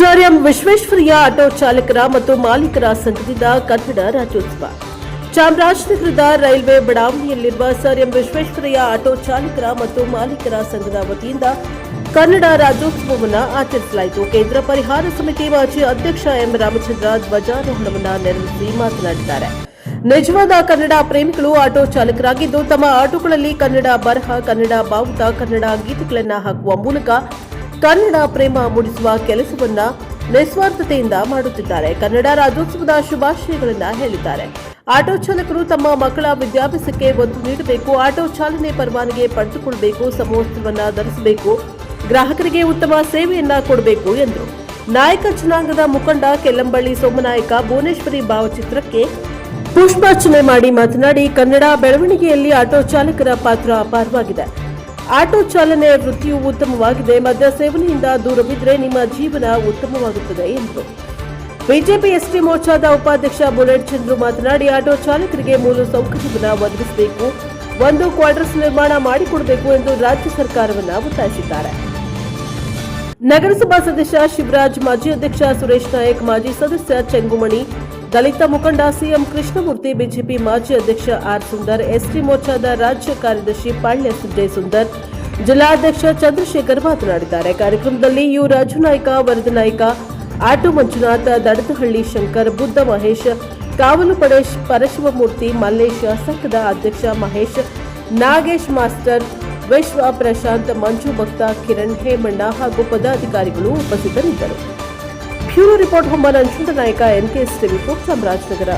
Sir M Visvesvaraya auto ಚಾಲಕರ ಮತ್ತು ಮಾಲೀಕರ ಸಂಘದಿಂದ ಕನ್ನಡ ರಾಜ್ಯೋತ್ಸವ. ಚಾಮರಾಜನಗರದ ರೈಲ್ವೆ ಬಡಾವಣೆಯಲ್ಲಿರುವ ಸರ್ ಎಂ ವಿಶ್ವೇಶ್ವರಯ್ಯ ಆಟೋ ಚಾಲಕರ ಮತ್ತು ಮಾಲೀಕರ ಸಂಘದ ವತಿಯಿಂದ ಕನ್ನಡ ರಾಜ್ಯೋತ್ಸವವನ್ನು ಆಚರಿಸಲಾಯಿತು. ಕೇಂದ್ರ ಪರಿಹಾರ ಸಮಿತಿ ಮಾಜಿ ಅಧ್ಯಕ್ಷ ಎಂ ರಾಮಚಂದ್ರ ಧ್ವಜಾರೋಹಣವನ್ನು ನೆರವೇರಿಸಿ ಮಾತನಾಡಿದ್ದಾರೆ. ನಿಜವಾದ ಕನ್ನಡ ಪ್ರೇಮಿಗಳು ಆಟೋ ಚಾಲಕರಾಗಿದ್ದು, ತಮ್ಮ ಆಟೋಗಳಲ್ಲಿ ಕನ್ನಡ ಬರಹ, ಕನ್ನಡ ಬಾವುಟ, ಕನ್ನಡ ಗೀತೆಗಳನ್ನು ಹಾಕುವ ಮೂಲಕ ಕನ್ನಡ ಪ್ರೇಮ ಮೂಡಿಸುವ ಕೆಲಸವನ್ನ ನಿಸ್ವಾರ್ಥತೆಯಿಂದ ಮಾಡುತ್ತಿದ್ದಾರೆ. ಕನ್ನಡ ರಾಜ್ಯೋತ್ಸವದ ಶುಭಾಶಯಗಳನ್ನ ಹೇಳಿದ್ದಾರೆ. ಆಟೋ ಚಾಲಕರು ತಮ್ಮ ಮಕ್ಕಳ ವಿದ್ಯಾಭ್ಯಾಸಕ್ಕೆ ಒತ್ತು ನೀಡಬೇಕು. ಆಟೋ ಚಾಲನೆ ಪರವಾನಗಿ ಪಡೆದುಕೊಳ್ಳಬೇಕು ಸಮವಸ್ತ್ರವನ್ನ ಧರಿಸಬೇಕು. ಗ್ರಾಹಕರಿಗೆ ಉತ್ತಮ ಸೇವೆಯನ್ನ ಕೊಡಬೇಕು ಎಂದರು. ನಾಯಕ ಜನಾಂಗದ ಮುಖಂಡ ಕೆಲ್ಲಂಬಳ್ಳಿ ಸೋಮನಾಯಕ ಭುವನೇಶ್ವರಿ ಭಾವಚಿತ್ರಕ್ಕೆ ಪುಷ್ಪಾರ್ಚನೆ ಮಾಡಿ ಮಾತನಾಡಿ, ಕನ್ನಡ ಬೆಳವಣಿಗೆಯಲ್ಲಿ ಆಟೋ ಚಾಲಕರ ಪಾತ್ರ ಅಪಾರವಾಗಿದೆ. ಆಟೋ ಚಾಲನೆ ವೃತ್ತಿಯು ಉತ್ತಮವಾಗಿದೆ. ಮದ್ಯ ಸೇವನೆಯಿಂದ ದೂರವಿದ್ರೆ ನಿಮ್ಮ ಜೀವನ ಉತ್ತಮವಾಗುತ್ತದೆ, ಎಂದರು. ಬಿಜೆಪಿ ಎಸ್ಟಿ ಮೋರ್ಚಾದ ಉಪಾಧ್ಯಕ್ಷ ಬುಲೆಟ್ ಚಂದ್ರು ಮಾತನಾಡಿ, ಆಟೋ ಚಾಲಕರಿಗೆ ಮೂಲ ಸೌಕರ್ಯವನ್ನು ಒದಗಿಸಬೇಕು, ಒಂದು ಕ್ವಾರ್ಟರ್ಸ್ ನಿರ್ಮಾಣ ಮಾಡಿಕೊಡಬೇಕು ಎಂದು ರಾಜ್ಯ ಸರ್ಕಾರವನ್ನು ಒತ್ತಾಯಿಸಿದ್ದಾರೆ. ನಗರಸಭಾ ಸದಸ್ಯ ಶಿವರಾಜ್, ಮಾಜಿ ಅಧ್ಯಕ್ಷ ಸುರೇಶ್ ನಾಯಕ್, ಮಾಜಿ ಸದಸ್ಯ ಚೆಂಗುಮಣಿ ದಲಿತ ಮುಖಂಡ ಸಿಎಂ ಕೃಷ್ಣಮೂರ್ತಿ ಬಿಜೆಪಿ ಮಾಜಿ ಅಧ್ಯಕ್ಷ ಆರ್ ಸುಂದರ್, ಎಸ್ಟಿ ಮೋರ್ಚಾದ ರಾಜ್ಯ ಕಾರ್ಯದರ್ಶಿ ಪಾಳ್ಯ ಸುಜಯ್ ಸುಂದರ್, ಜಿಲ್ಲಾಧ್ಯಕ್ಷ ಚಂದ್ರಶೇಖರ್ ಮಾತನಾಡಿದ್ದಾರೆ. ಕಾರ್ಯಕ್ರಮದಲ್ಲಿ ಯು ರಾಜು ನಾಯ್ಕ ವರದ ನಾಯ್ಕ ಆಟೋ ಮಂಜುನಾಥ, ದಡದಹಳ್ಳಿ ಶಂಕರ್, ಬುದ್ಧ ಮಹೇಶ್, ಕಾವಲು ಪಡೆ ಪರಶಿವಮೂರ್ತಿ, ಮಲ್ಲೇಶ್, ಸಂಘದ ಅಧ್ಯಕ್ಷ ಮಹೇಶ್, ನಾಗೇಶ್ ಮಾಸ್ಟರ್ ವಿಶ್ವ ಪ್ರಶಾಂತ್ ಮಂಜು ಭಕ್ತ, ಕಿರಣ್ ಹೇಮಣ್ಣ ಹಾಗೂ ಪದಾಧಿಕಾರಿಗಳು ಉಪಸ್ಥಿತರಿದ್ದರು. ಬ್ಯೂರೋ ರಿಪೋರ್ಟ್ ಹೊಂಬ ನಂಜುಂಡ ನಾಯಕ ಎನ್ಕೆಎಸ್ ಟಿವಿ ಚಾಮರಾಜನಗರ